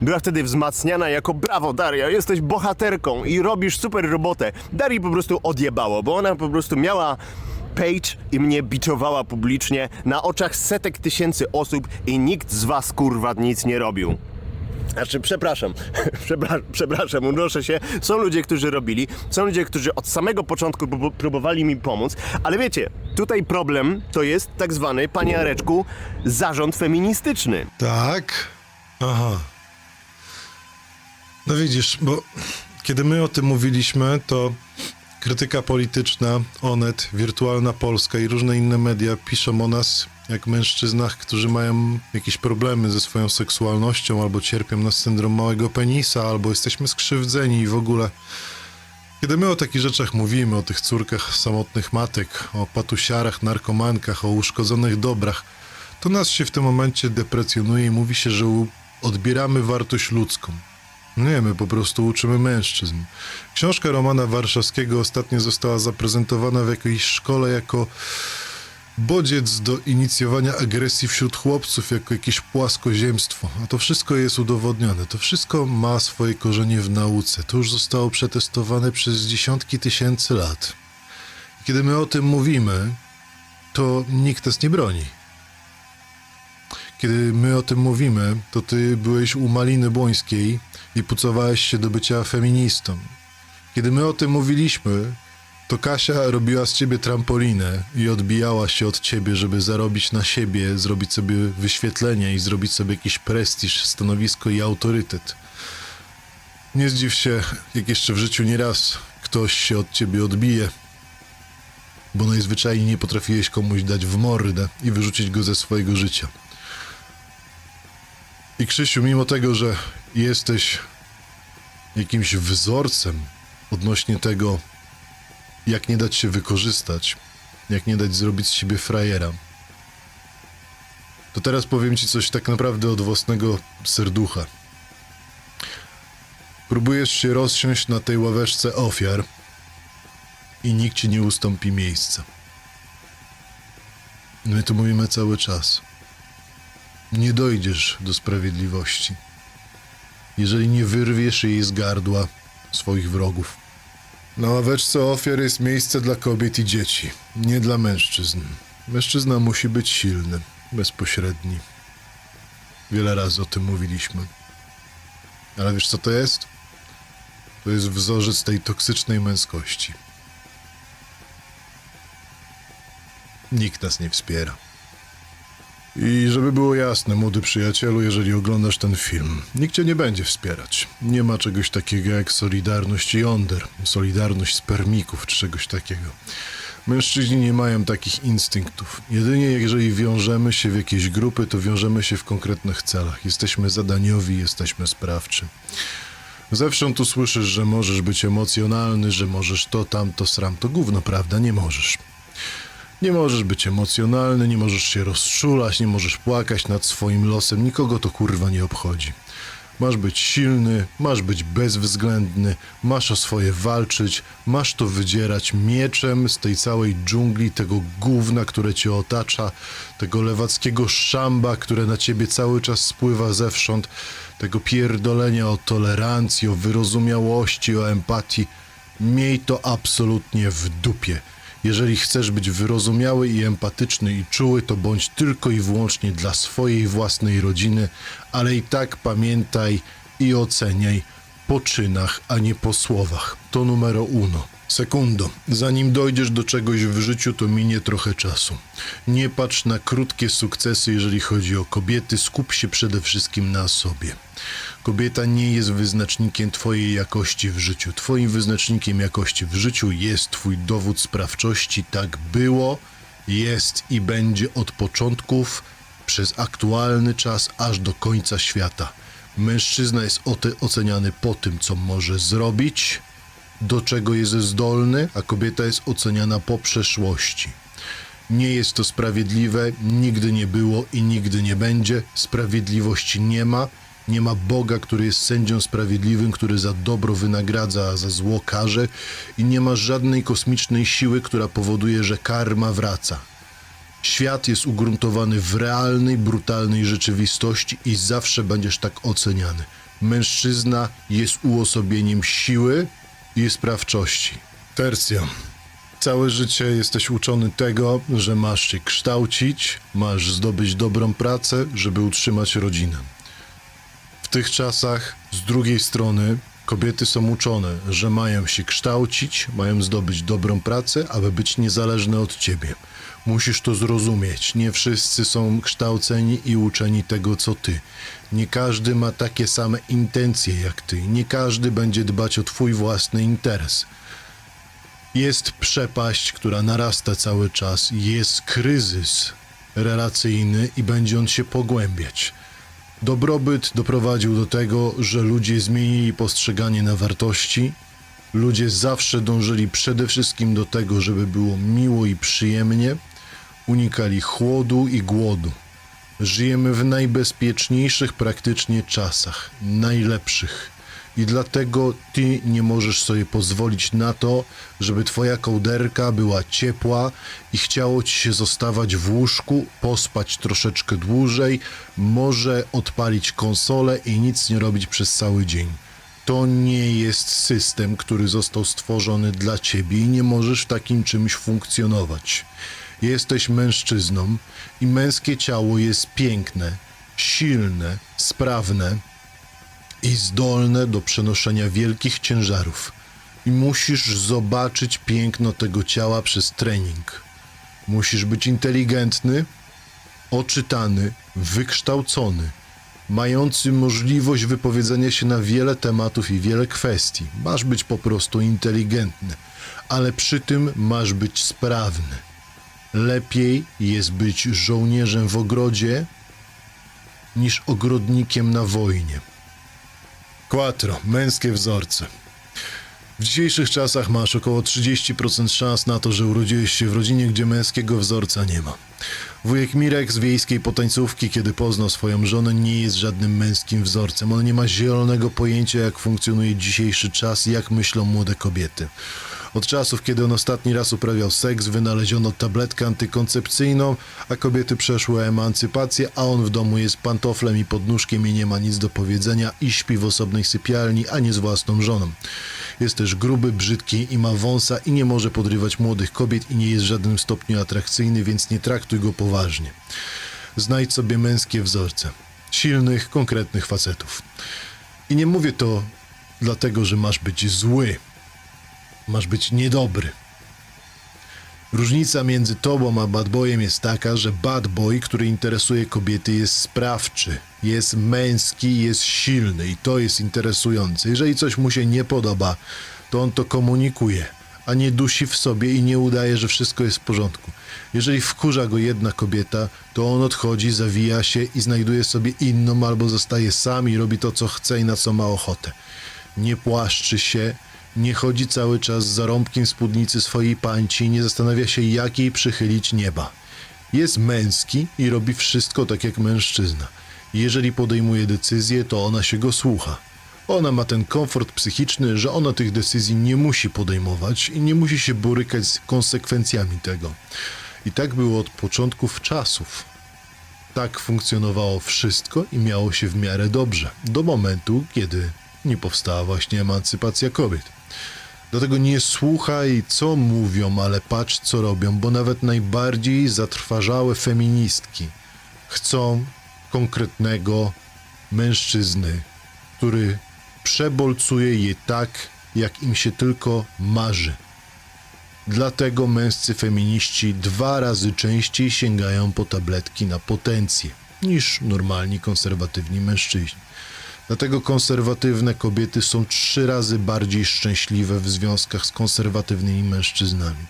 była wtedy wzmacniana jako brawo Daria, jesteś bohaterką i robisz super robotę. Darii po prostu odjebało, bo ona po prostu miała page i mnie biczowała publicznie na oczach setek tysięcy osób i nikt z was kurwa nic nie robił. Znaczy, przepraszam, Przepra- przepraszam, unoszę się. Są ludzie, którzy robili, są ludzie, którzy od samego początku prób- próbowali mi pomóc, ale wiecie, tutaj problem to jest tak zwany, panie Areczku, zarząd feministyczny. Tak? Aha. No widzisz, bo kiedy my o tym mówiliśmy, to krytyka polityczna, Onet, Wirtualna Polska i różne inne media piszą o nas jak mężczyznach, którzy mają jakieś problemy ze swoją seksualnością, albo cierpią na syndrom małego penisa, albo jesteśmy skrzywdzeni i w ogóle. Kiedy my o takich rzeczach mówimy, o tych córkach samotnych matek, o patusiarach, narkomankach, o uszkodzonych dobrach, to nas się w tym momencie deprecjonuje i mówi się, że odbieramy wartość ludzką. Nie, my po prostu uczymy mężczyzn. Książka Romana Warszawskiego ostatnio została zaprezentowana w jakiejś szkole jako bodziec do inicjowania agresji wśród chłopców, jako jakieś płaskoziemstwo. A to wszystko jest udowodnione. To wszystko ma swoje korzenie w nauce. To już zostało przetestowane przez dziesiątki tysięcy lat. Kiedy my o tym mówimy, to nikt nas nie broni. Kiedy my o tym mówimy, to ty byłeś u Maliny Błońskiej i pucowałeś się do bycia feministą. Kiedy my o tym mówiliśmy, to Kasia robiła z ciebie trampolinę i odbijała się od ciebie, żeby zarobić na siebie, zrobić sobie wyświetlenie i zrobić sobie jakiś prestiż, stanowisko i autorytet. Nie zdziw się, jak jeszcze w życiu nieraz ktoś się od ciebie odbije, bo najzwyczajniej nie potrafiłeś komuś dać w mordę i wyrzucić go ze swojego życia. I Krzysiu, mimo tego, że jesteś jakimś wzorcem odnośnie tego, jak nie dać się wykorzystać, jak nie dać zrobić z siebie frajera, to teraz powiem ci coś tak naprawdę od własnego serducha. Próbujesz się rozsiąść na tej ławeczce ofiar i nikt ci nie ustąpi miejsca. My tu mówimy cały czas nie dojdziesz do sprawiedliwości, jeżeli nie wyrwiesz jej z gardła swoich wrogów. Na ławeczce ofiar jest miejsce dla kobiet i dzieci, nie dla mężczyzn. Mężczyzna musi być silny, bezpośredni. Wiele razy o tym mówiliśmy. Ale wiesz co to jest? To jest wzorzec tej toksycznej męskości. Nikt nas nie wspiera. I żeby było jasne, młody przyjacielu, jeżeli oglądasz ten film, nikt cię nie będzie wspierać. Nie ma czegoś takiego jak Solidarność Yonder, Solidarność Spermików czy czegoś takiego. Mężczyźni nie mają takich instynktów. Jedynie jeżeli wiążemy się w jakieś grupy, to wiążemy się w konkretnych celach. Jesteśmy zadaniowi, jesteśmy sprawczy. Zewsząd tu słyszysz, że możesz być emocjonalny, że możesz to, tamto, sram. To gówno, prawda? Nie możesz. Nie możesz być emocjonalny, nie możesz się rozczulać, nie możesz płakać nad swoim losem, nikogo to kurwa nie obchodzi. Masz być silny, masz być bezwzględny, masz o swoje walczyć, masz to wydzierać mieczem z tej całej dżungli, tego gówna, które cię otacza, tego lewackiego szamba, które na ciebie cały czas spływa zewsząd, tego pierdolenia o tolerancji, o wyrozumiałości, o empatii. Miej to absolutnie w dupie. Jeżeli chcesz być wyrozumiały i empatyczny i czuły, to bądź tylko i wyłącznie dla swojej własnej rodziny, ale i tak pamiętaj i oceniaj po czynach, a nie po słowach. To numero uno. Sekundo, zanim dojdziesz do czegoś w życiu, to minie trochę czasu. Nie patrz na krótkie sukcesy, jeżeli chodzi o kobiety, skup się przede wszystkim na sobie. Kobieta nie jest wyznacznikiem Twojej jakości w życiu. Twoim wyznacznikiem jakości w życiu jest Twój dowód sprawczości. Tak było, jest i będzie od początków, przez aktualny czas, aż do końca świata. Mężczyzna jest oceniany po tym, co może zrobić, do czego jest zdolny, a kobieta jest oceniana po przeszłości. Nie jest to sprawiedliwe, nigdy nie było i nigdy nie będzie. Sprawiedliwości nie ma. Nie ma Boga, który jest sędzią sprawiedliwym, który za dobro wynagradza, a za zło karze, i nie ma żadnej kosmicznej siły, która powoduje, że karma wraca. Świat jest ugruntowany w realnej, brutalnej rzeczywistości i zawsze będziesz tak oceniany. Mężczyzna jest uosobieniem siły i sprawczości. Tercja. Całe życie jesteś uczony tego, że masz się kształcić, masz zdobyć dobrą pracę, żeby utrzymać rodzinę. Tych czasach, z drugiej strony, kobiety są uczone, że mają się kształcić, mają zdobyć dobrą pracę, aby być niezależne od ciebie. Musisz to zrozumieć. Nie wszyscy są kształceni i uczeni tego, co ty. Nie każdy ma takie same intencje jak ty. Nie każdy będzie dbać o twój własny interes. Jest przepaść, która narasta cały czas, jest kryzys relacyjny i będzie on się pogłębiać. Dobrobyt doprowadził do tego, że ludzie zmienili postrzeganie na wartości. Ludzie zawsze dążyli przede wszystkim do tego, żeby było miło i przyjemnie. Unikali chłodu i głodu. Żyjemy w najbezpieczniejszych praktycznie czasach, najlepszych. I dlatego ty nie możesz sobie pozwolić na to, żeby twoja kołderka była ciepła i chciało ci się zostawać w łóżku, pospać troszeczkę dłużej, może odpalić konsolę i nic nie robić przez cały dzień. To nie jest system, który został stworzony dla ciebie i nie możesz w takim czymś funkcjonować. Jesteś mężczyzną i męskie ciało jest piękne, silne, sprawne i zdolne do przenoszenia wielkich ciężarów. I musisz zobaczyć piękno tego ciała przez trening. Musisz być inteligentny, oczytany, wykształcony, mający możliwość wypowiedzenia się na wiele tematów i wiele kwestii. Masz być po prostu inteligentny, ale przy tym masz być sprawny. Lepiej jest być żołnierzem w ogrodzie niż ogrodnikiem na wojnie. Quattro. Męskie wzorce. W dzisiejszych czasach masz około 30% szans na to, że urodziłeś się w rodzinie, gdzie męskiego wzorca nie ma. Wujek Mirek z wiejskiej potańcówki, kiedy poznał swoją żonę, nie jest żadnym męskim wzorcem. On nie ma zielonego pojęcia, jak funkcjonuje dzisiejszy czas i jak myślą młode kobiety. Od czasów, kiedy on ostatni raz uprawiał seks, wynaleziono tabletkę antykoncepcyjną, a kobiety przeszły emancypację, a on w domu jest pantoflem i podnóżkiem i nie ma nic do powiedzenia i śpi w osobnej sypialni, a nie z własną żoną. Jest też gruby, brzydki i ma wąsa i nie może podrywać młodych kobiet i nie jest w żadnym stopniu atrakcyjny, więc nie traktuj go poważnie. Znajdź sobie męskie wzorce. Silnych, konkretnych facetów. I nie mówię to dlatego, że masz być zły. Masz być niedobry. Różnica między tobą a bad boyem jest taka, że bad boy, który interesuje kobiety, jest sprawczy, jest męski, jest silny i to jest interesujące. Jeżeli coś mu się nie podoba, to on to komunikuje, a nie dusi w sobie i nie udaje, że wszystko jest w porządku. Jeżeli wkurza go jedna kobieta, to on odchodzi, zawija się i znajduje sobie inną albo zostaje sam i robi to, co chce i na co ma ochotę. Nie płaszczy się, nie chodzi cały czas za rąbkiem spódnicy swojej pańci i nie zastanawia się, jak jej przychylić nieba. Jest męski i robi wszystko tak jak mężczyzna. Jeżeli podejmuje decyzję, to ona się go słucha. Ona ma ten komfort psychiczny, że ona tych decyzji nie musi podejmować i nie musi się borykać z konsekwencjami tego. I tak było od początków czasów. Tak funkcjonowało wszystko i miało się w miarę dobrze, do momentu, kiedy nie powstała właśnie emancypacja kobiet. Dlatego nie słuchaj, co mówią, ale patrz, co robią, bo nawet najbardziej zatrważałe feministki chcą konkretnego mężczyzny, który przebolcuje je tak, jak im się tylko marzy. Dlatego męscy feminiści dwa razy częściej sięgają po tabletki na potencję niż normalni konserwatywni mężczyźni. Dlatego konserwatywne kobiety są trzy razy bardziej szczęśliwe w związkach z konserwatywnymi mężczyznami.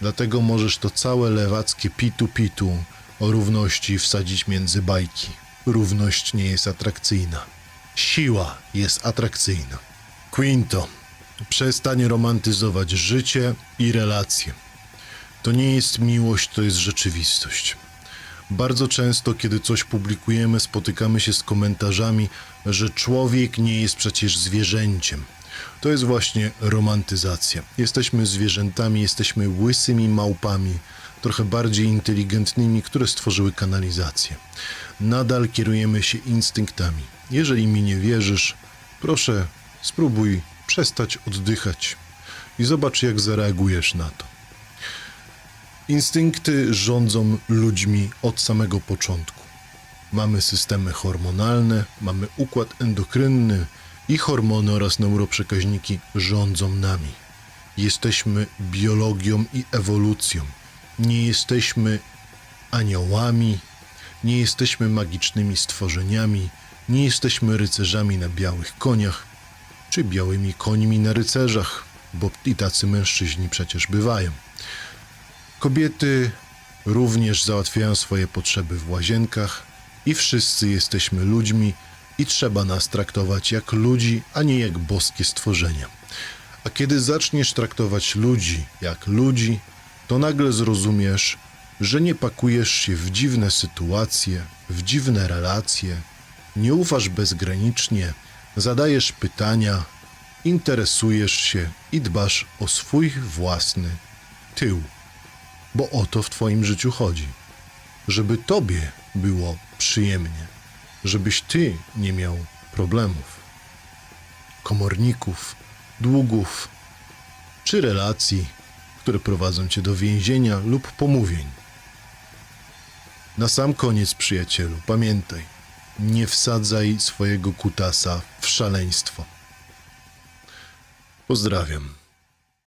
Dlatego możesz to całe lewackie pitu-pitu o równości wsadzić między bajki. Równość nie jest atrakcyjna. Siła jest atrakcyjna. Quinto. Przestań romantyzować życie i relacje. To nie jest miłość, to jest rzeczywistość. Bardzo często, kiedy coś publikujemy, spotykamy się z komentarzami, że człowiek nie jest przecież zwierzęciem. To jest właśnie romantyzacja. Jesteśmy zwierzętami, jesteśmy łysymi małpami, trochę bardziej inteligentnymi, które stworzyły kanalizację. nadal kierujemy się instynktami. Jeżeli mi nie wierzysz, proszę spróbuj przestać oddychać i zobacz, jak zareagujesz na to. Instynkty rządzą ludźmi od samego początku. Mamy systemy hormonalne, mamy układ endokrynny i hormony oraz neuroprzekaźniki rządzą nami. Jesteśmy biologią i ewolucją. Nie jesteśmy aniołami, nie jesteśmy magicznymi stworzeniami, nie jesteśmy rycerzami na białych koniach, czy białymi końmi na rycerzach, bo i tacy mężczyźni przecież bywają. Kobiety również załatwiają swoje potrzeby w łazienkach i wszyscy jesteśmy ludźmi i trzeba nas traktować jak ludzi, a nie jak boskie stworzenia. A kiedy zaczniesz traktować ludzi jak ludzi, to nagle zrozumiesz, że nie pakujesz się w dziwne sytuacje, w dziwne relacje, nie ufasz bezgranicznie, zadajesz pytania, interesujesz się i dbasz o swój własny tył bo o to w Twoim życiu chodzi. Żeby Tobie było przyjemnie, żebyś Ty nie miał problemów, komorników, długów czy relacji, które prowadzą Cię do więzienia lub pomówień. Na sam koniec, przyjacielu, pamiętaj, nie wsadzaj swojego kutasa w szaleństwo. Pozdrawiam.